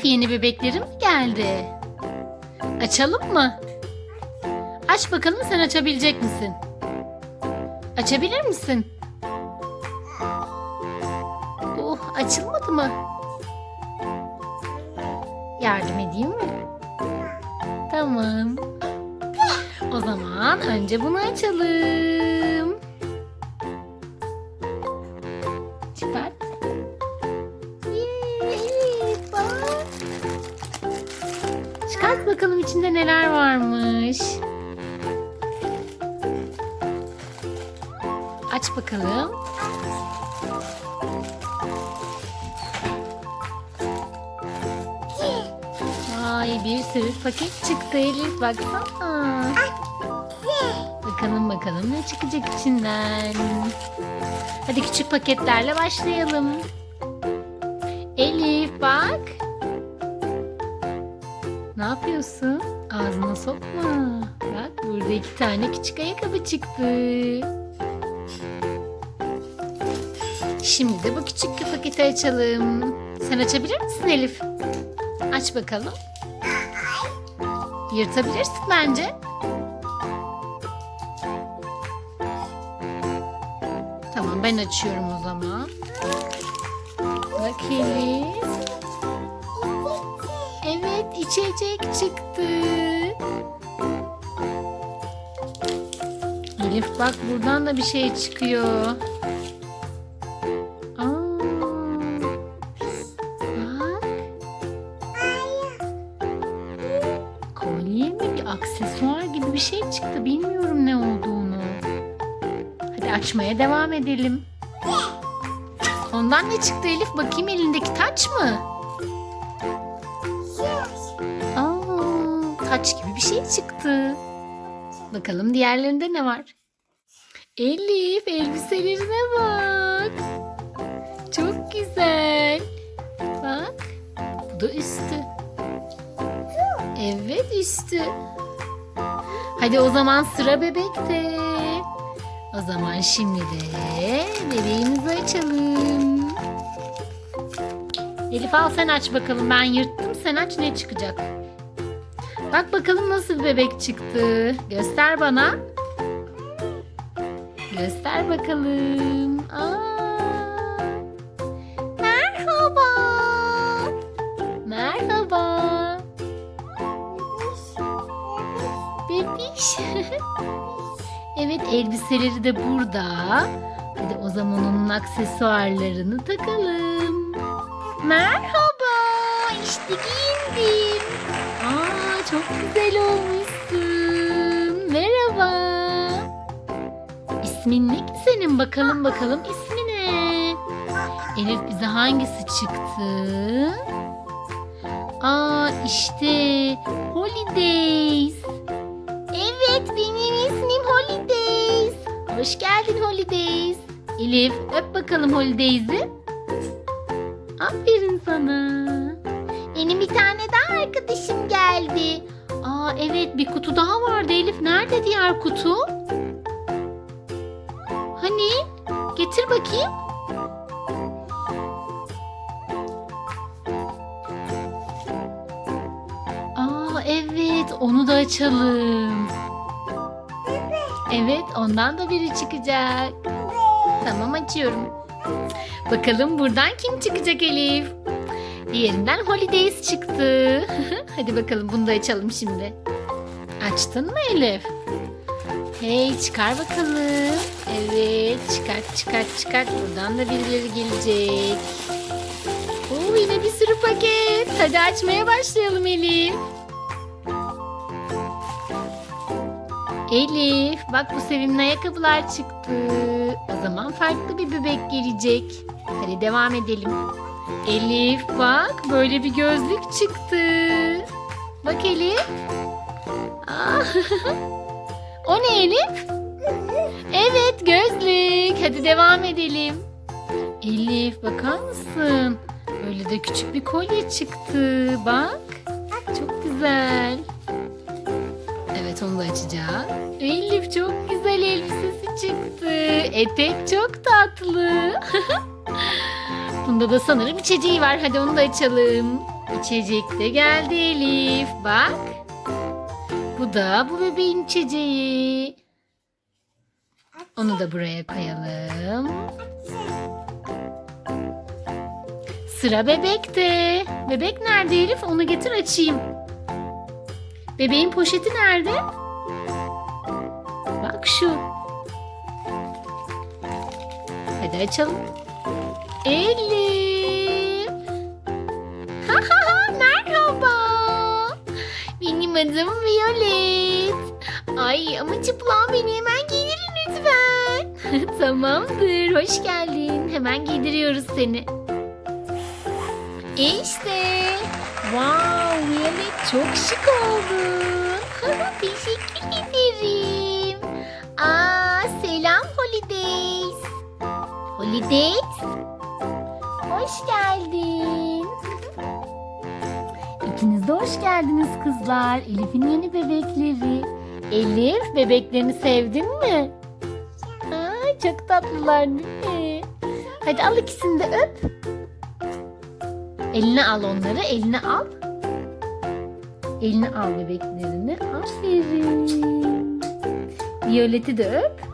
Elif yeni bebeklerim geldi? Açalım mı? Aç bakalım sen açabilecek misin? Açabilir misin? Oh açılmadı mı? Yardım edeyim mi? Tamam. O zaman önce bunu açalım. Çıkart bakalım içinde neler varmış. Aç bakalım. Vay bir sürü paket çıktı Elif baksana. Bakalım bakalım ne çıkacak içinden. Hadi küçük paketlerle başlayalım. Elif bak. Ne yapıyorsun? Ağzına sokma. Bak burada iki tane küçük ayakkabı çıktı. Şimdi de bu küçük paketi açalım. Sen açabilir misin Elif? Aç bakalım. Yırtabilirsin bence. Tamam ben açıyorum o zaman. Bak Elif. İçecek çıktı. Elif bak buradan da bir şey çıkıyor. Bak. Kolye mi? Aksesuar gibi bir şey çıktı. Bilmiyorum ne olduğunu. Hadi açmaya devam edelim. Ondan ne çıktı Elif? Bakayım elindeki taç mı? Taç gibi bir şey çıktı. Bakalım diğerlerinde ne var? Elif elbiselerine bak. Çok güzel. Bak. Bu da üstü. Evet üstü. Hadi o zaman sıra bebekte. O zaman şimdi de bebeğimizi açalım. Elif al sen aç bakalım. Ben yırttım sen aç ne çıkacak. Bak bakalım nasıl bir bebek çıktı. Göster bana. Göster bakalım. Aa, merhaba. Merhaba. Bebiş. evet elbiseleri de burada. Hadi o zaman onun aksesuarlarını takalım. Merhaba. İşte giyindim. Çok güzel olmuşsun. Merhaba. İsmin ne ki senin? Bakalım bakalım ismi ne? Elif bize hangisi çıktı? Aa işte Holidays. Evet benim ismim Holidays. Hoş geldin Holidays. Elif öp bakalım Holidays'i. Aferin sana. Benim bir tane daha arkadaşım geldi. Aa evet bir kutu daha vardı Elif. Nerede diğer kutu? Hani? Getir bakayım. Aa evet onu da açalım. Evet ondan da biri çıkacak. Tamam açıyorum. Bakalım buradan kim çıkacak Elif? Diğerinden Holidays çıktı. Hadi bakalım bunu da açalım şimdi. Açtın mı Elif? Hey çıkar bakalım. Evet çıkart çıkart çıkart. Buradan da birileri gelecek. Oo yine bir sürü paket. Hadi açmaya başlayalım Elif. Elif bak bu sevimli ayakkabılar çıktı. O zaman farklı bir bebek gelecek. Hadi devam edelim. Elif bak böyle bir gözlük çıktı. Bak Elif. Aa, o ne Elif? Evet gözlük. Hadi devam edelim. Elif bakar mısın? Böyle de küçük bir kolye çıktı. Bak. Çok güzel. Evet onu da açacağız. Elif çok güzel elbisesi çıktı. Etek çok tatlı. Bunda da sanırım içeceği var. Hadi onu da açalım. İçecek de geldi Elif. Bak. Bu da bu bebeğin içeceği. Onu da buraya koyalım. Sıra bebekte. Bebek nerede Elif? Onu getir açayım. Bebeğin poşeti nerede? Bak şu. Hadi açalım. Elif. Ha ha ha merhaba. Benim adım Violet. Ay ama çıplağım beni hemen giydirin lütfen. Tamamdır hoş geldin. Hemen giydiriyoruz seni. İşte. Wow Violet çok şık oldun. Teşekkür ederim. Aa, selam Holidays. Holidays. Hoş geldin. İkiniz de hoş geldiniz kızlar. Elif'in yeni bebekleri. Elif bebeklerini sevdin mi? Aa, çok tatlılar değil mi? Hadi al ikisini de öp. Eline al onları, eline al. Eline al bebeklerini. Aferin. Violet'i de öp.